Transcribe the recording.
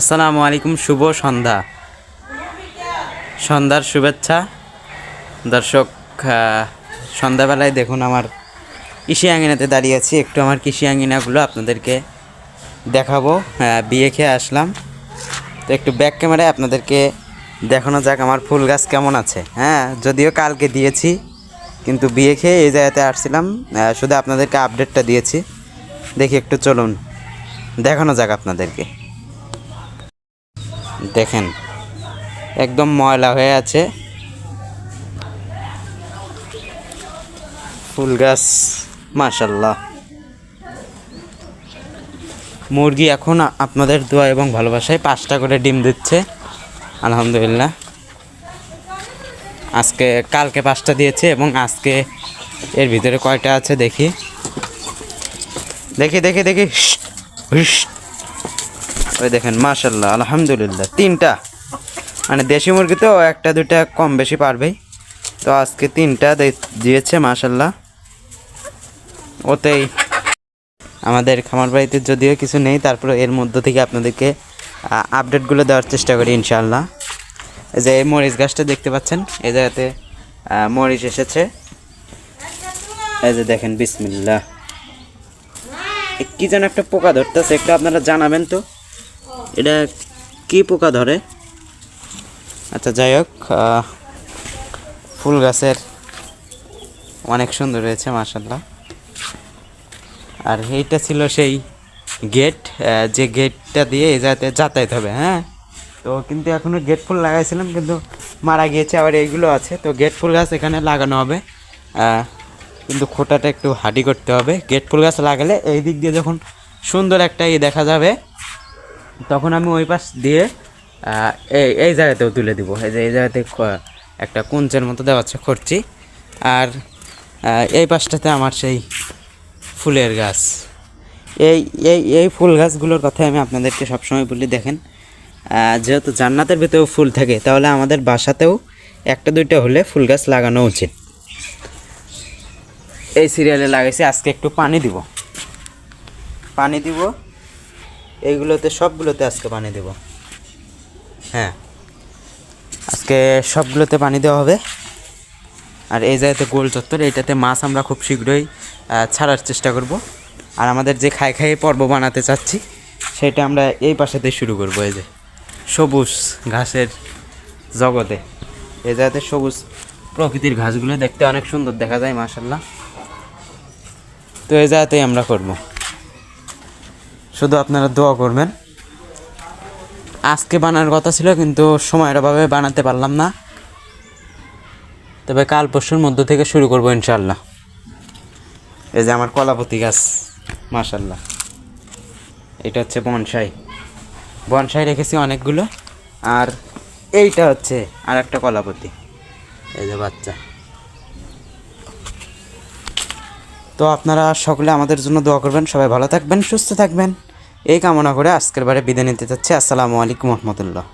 আসসালামু আলাইকুম, শুভ সন্ধ্যা। সন্ধ্যার শুভেচ্ছা। দর্শক সন্ধ্যাবেলায় দেখুন আমার কৃষি আঙ্গিনাতে দাঁড়িয়ে আছি। একটু আমার কৃষি আঙিনাগুলো আপনাদেরকে দেখাবো। বিয়ে খেয়ে আসলাম। তো একটু ব্যাক ক্যামেরায় আপনাদেরকে দেখানো যাক আমার ফুল গাছ কেমন আছে। হ্যাঁ যদিও কালকে দিয়েছি, কিন্তু বিয়ে খেয়ে এই জায়গাতে আসছিলাম। শুধু আপনাদেরকে আপডেটটা দিয়েছি। দেখি একটু চলুন। দেখানো যাক আপনাদেরকে। দেখেন, একদম ময়লা হয়ে আছে। ফুল গাছ মাশাল্লাহ মুরগি এখন আপনাদের দোয়া এবং ভালোবাসায় পাঁচটা করে ডিম দিচ্ছে। আলহামদুলিল্লাহ। আজকে, কালকে পাঁচটা দিয়েছে এবং আজকে এর ভিতরে কয়টা আছে দেখি। দেখি দেখি দেখি। ওই দেখেন মাশাল্লাহ আলহামদুলিল্লাহ, তিনটা। মানে দেশি মুরগি তো একটা দুটা কম বেশি পারবেই। তো আজকে তিনটা দিয়েছে মাশাল্লাহ ওতেই আমাদের খামার বাড়িতে যদিও কিছু নেই, তারপরে এর মধ্য থেকে আপনাদেরকে আপডেটগুলো দেওয়ার চেষ্টা করি ইনশাল্লাহ এই যে এই মরিচ গাছটা দেখতে পাচ্ছেন, এই জায়গাতে মরিচ এসেছে। এই যে দেখেন, বিসমিল্লাহ। এ, কি যেন একটা পোকা ধরতেছে, একটু আপনারা জানাবেন তো। এটা কি পোকা ধরে? আচ্ছা যাই হোক ফুল গাছের অনেক সুন্দর হয়েছে মাসাল্লাহ আর এইটা ছিল সেই গেট যে গেটটা দিয়ে এই জায়গাতে যাতায়াত হবে হ্যাঁ? তো কিন্তু এখনও গেট ফুল লাগাইছিলাম, কিন্তু মারা গিয়েছে, আবার এইগুলো আছে। তো গেট ফুল গাছ এখানে লাগানো হবে কিন্তু খোটাটা একটু হাডি করতে হবে। গেট ফুল গাছ লাগালে এই দিক দিয়ে যখন সুন্দর একটা ই দেখা যাবে তখন আমি ওই পাশ দিয়ে এই এই জায়গাতেও তুলে দিব। এই যে, এই জায়গাতে একটা কুঞ্চের মতো দেওয়া আছে করছি। আর এই পাশটাতে আমার সেই ফুলের গাছ। এই এই এই ফুল গাছগুলোর কথা আমি আপনাদেরকে সবসময় বলি, দেখেন যেহেতু জান্নাতের ভিতরেও ফুল থাকে, তাহলে আমাদের বাসাতেও একটা দুইটা হলে ফুল গাছ লাগানো উচিত। এই সিরিয়ালে লাগাইছি, আজকে একটু পানি দিব। পানি দিব এইগুলোতে সবগুলোতে আজকে পানি দেব। হ্যাঁ। আজকে সবগুলোতে পানি দেওয়া হবে। আর এই জায়গাতে গোল চত্বর, এইটাতে মাছ আমরা খুব শীঘ্রই ছাড়ার চেষ্টা করব। আর আমাদের যে খাই খাই পর্ব বানাতে চাচ্ছি, সেটা আমরা এই পাশেতে শুরু করব। এই যে সবুজ ঘাসের জগতে। এই জায়গাতে সবুজ প্রকৃতির ঘাসগুলো দেখতে অনেক সুন্দর দেখা যায় মাসাল্লাহ তো এই জায়গাতেই আমরা করব। শুধু আপনারা দোয়া করবেন। আজকে বানানোর কথা ছিল, কিন্তু সময়ের অভাবে বানাতে পারলাম না। তবে কাল পরশুর মধ্য থেকে শুরু করব ইনশাল্লাহ এই যে আমার কলাপতি গাছ মাশাল্লাহ এটা হচ্ছে বনসাই। বনসাই রেখেছি অনেকগুলো, আর এইটা হচ্ছে আর একটা কলাপতি। এই যে বাচ্চা। তো আপনারা সকলে আমাদের জন্য দোয়া করবেন, সবাই ভালো থাকবেন, সুস্থ থাকবেন। এই কামনা করে আজকের বারে বিদায় নিতে চাচ্ছি। আসসালামু আলাইকুম রহমতুল্লাহ।